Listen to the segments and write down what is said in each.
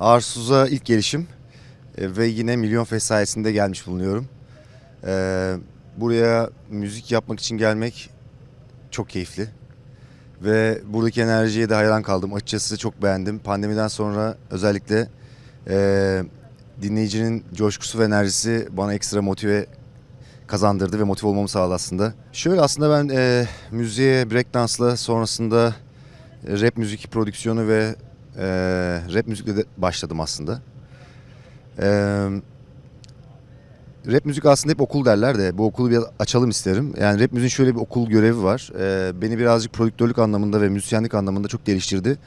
Arsuz'a ilk gelişim e, ve yine Milyon Fest sayesinde gelmiş bulunuyorum. E, buraya müzik yapmak için gelmek çok keyifli. Ve buradaki enerjiye de hayran kaldım. Açıkçası çok beğendim. Pandemiden sonra özellikle e, dinleyicinin coşkusu ve enerjisi bana ekstra motive kazandırdı ve motive olmamı sağladı aslında. Şöyle aslında ben e, müziğe breakdance'la sonrasında rap müzik prodüksiyonu ve e, rap müzikle de başladım aslında. E, rap müzik aslında hep okul derler de bu okulu biraz açalım isterim. Yani rap müziğin şöyle bir okul görevi var. E, beni birazcık prodüktörlük anlamında ve müzisyenlik anlamında çok geliştirdi.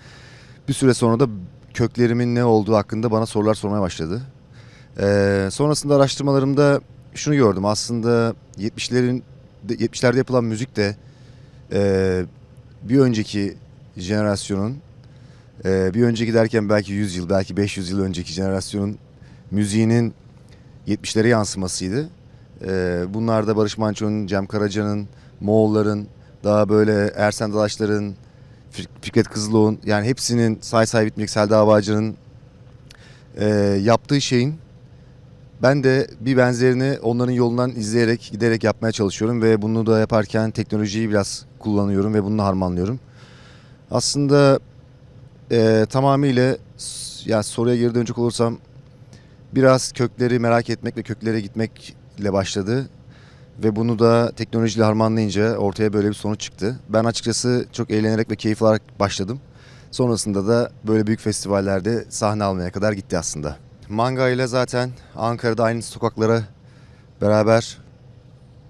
Bir süre sonra da köklerimin ne olduğu hakkında bana sorular sormaya başladı. E, sonrasında araştırmalarımda şunu gördüm. Aslında 70'lerin 70'lerde yapılan müzik de e, bir önceki jenerasyonun e, bir önceki derken belki 100 yıl belki 500 yıl önceki jenerasyonun müziğinin 70'lere yansımasıydı. E, bunlar da Barış Manço'nun, Cem Karaca'nın, Moğolların, daha böyle Ersen Dalaşlar'ın, Fik- Fikret Kızılok'un yani hepsinin say say bitmeyecek Selda Bağcı'nın e, yaptığı şeyin ben de bir benzerini onların yolundan izleyerek, giderek yapmaya çalışıyorum ve bunu da yaparken teknolojiyi biraz kullanıyorum ve bununla harmanlıyorum. Aslında e, tamamıyla s- ya soruya geri dönecek olursam biraz kökleri merak etmek ve köklere gitmekle başladı. Ve bunu da teknolojiyle harmanlayınca ortaya böyle bir sonuç çıktı. Ben açıkçası çok eğlenerek ve keyif alarak başladım. Sonrasında da böyle büyük festivallerde sahne almaya kadar gitti aslında. Manga ile zaten Ankara'da aynı sokaklara beraber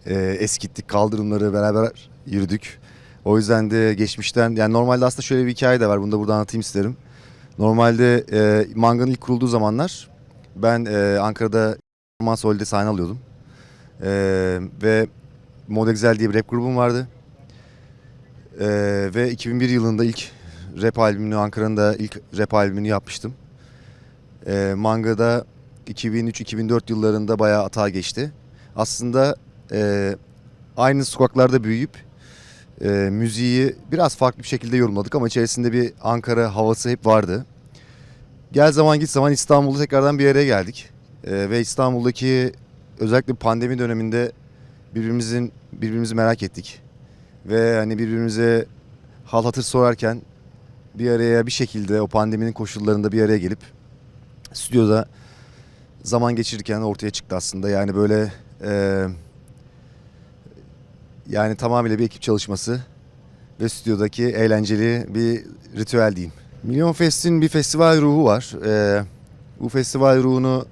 e, eskittik, kaldırımları beraber yürüdük. O yüzden de geçmişten, yani normalde aslında şöyle bir hikaye de var, bunu da burada anlatayım isterim. Normalde e, Manga'nın ilk kurulduğu zamanlar ben e, Ankara'da Roman Sol'de sahne alıyordum. E, ve Modexel diye bir rap grubum vardı. E, ve 2001 yılında ilk rap albümünü, Ankara'nın da ilk rap albümünü yapmıştım. E, mangada 2003-2004 yıllarında bayağı atağa geçti. Aslında e, aynı sokaklarda büyüyüp e, müziği biraz farklı bir şekilde yorumladık ama içerisinde bir Ankara havası hep vardı. Gel zaman git zaman İstanbul'da tekrardan bir araya geldik. E, ve İstanbul'daki özellikle pandemi döneminde birbirimizin birbirimizi merak ettik. Ve hani birbirimize hal hatır sorarken bir araya bir şekilde o pandeminin koşullarında bir araya gelip stüdyoda zaman geçirirken ortaya çıktı aslında. Yani böyle e, yani tamamıyla bir ekip çalışması ve stüdyodaki eğlenceli bir ritüel diyeyim. Milyon Fest'in bir festival ruhu var. E, bu festival ruhunu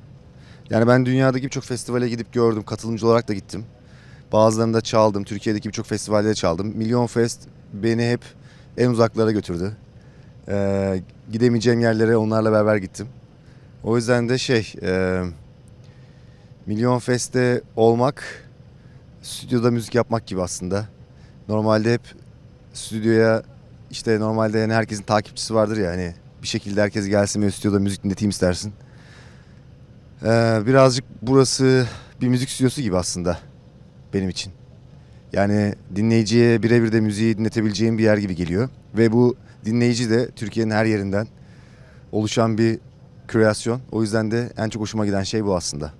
yani ben dünyadaki birçok festivale gidip gördüm. Katılımcı olarak da gittim. Bazılarında çaldım. Türkiye'deki birçok festivalde çaldım. Milyon Fest beni hep en uzaklara götürdü. E, gidemeyeceğim yerlere onlarla beraber gittim. O yüzden de şey, e, Milyon Fest'te olmak, stüdyoda müzik yapmak gibi aslında. Normalde hep stüdyoya işte normalde yani herkesin takipçisi vardır ya hani bir şekilde herkes gelsin ve stüdyoda müzik dinleteyim istersin. E, birazcık burası bir müzik stüdyosu gibi aslında benim için. Yani dinleyiciye birebir de müziği dinletebileceğim bir yer gibi geliyor. Ve bu dinleyici de Türkiye'nin her yerinden oluşan bir kreasyon. O yüzden de en çok hoşuma giden şey bu aslında.